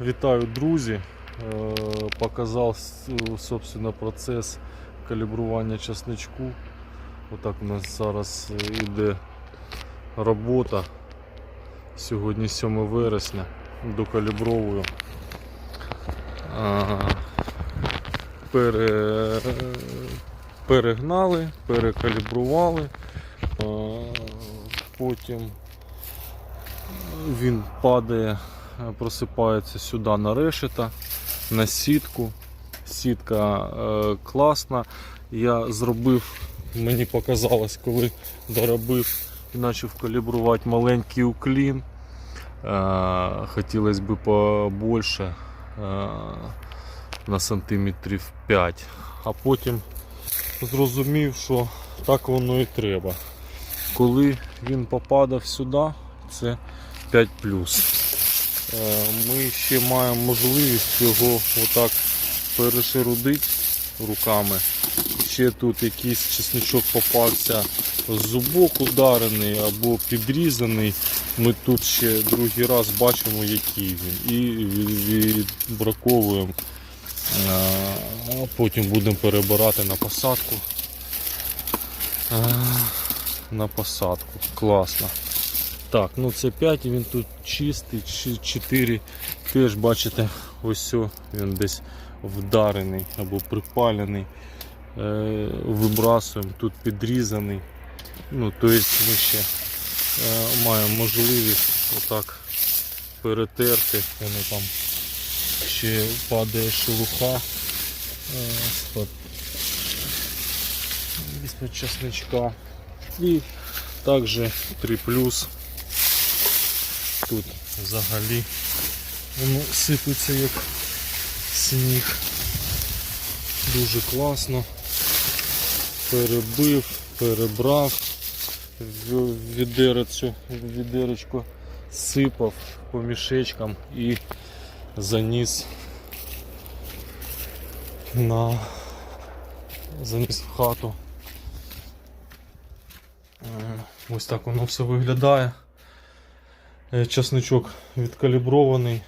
Вітаю, друзі! Е, Показав собственно, процес калібрування часничку. Отак у нас зараз йде робота. Сьогодні 7 вересня. Докалібровую. Пере... Перегнали, перекалібрували. Потім він падає, е, просипається сюди на решета, на сітку. Сітка е, класна. Я зробив, мені показалось, коли доробив і почав калібрувати маленький уклін. Е, хотілося б побольше е, на сантиметрів 5. А потім зрозумів, що так воно і треба. Коли він попадав сюди, це 5 Е, Ми ще маємо можливість його отак перешерудити руками. Ще тут якийсь чесничок попався зубок ударений або підрізаний. Ми тут ще другий раз бачимо, який він. І відбраковуємо. Е, потім будемо перебирати на посадку. Е, На посадку. Класно. Так, ну це 5 він тут чистий, 4 теж бачите, ось він десь вдарений або припалений. Е, вибрасуємо, тут підрізаний. Ну, тобто ми ще е, маємо можливість отак перетерти. Воно там ще падає шелуха е, з-під з-під. І також 3 плюс. Тут взагалі воно сипеться як сніг. Дуже класно. Перебив, перебрав, в відерецю, сипав по мішечкам і заніс на заніс в хату. Е, Ось так воно все виглядає. Е, Часничок відкалібрований. Е,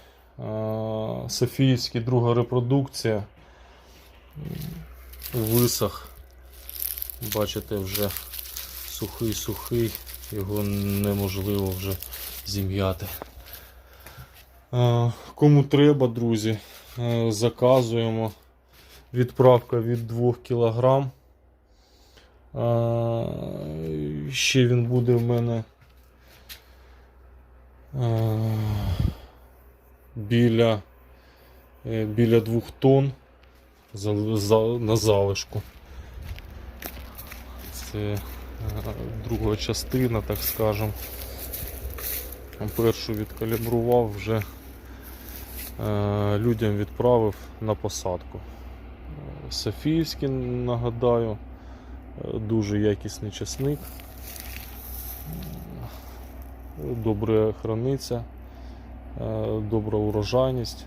Софіївський, друга репродукція. Висох. Бачите, вже сухий-сухий, його неможливо вже зім'яти. Е, Кому треба, друзі, заказуємо. Відправка від 2 кг. Ще він буде в мене біля, е, біля 2 тонн на залишку. Це е, друга частина, так скажем. Першу відкалібрував, вже е, людям відправив на посадку. Софіївський, нагадаю, дуже якісний часник. Добре храниться, е, добра урожайність.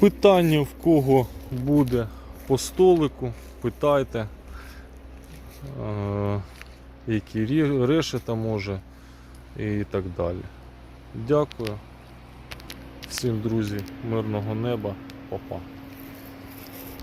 Питання в кого буде по столику, питайте, е, які решета може і так далі. Дякую. Всім друзі, мирного неба, Па-па.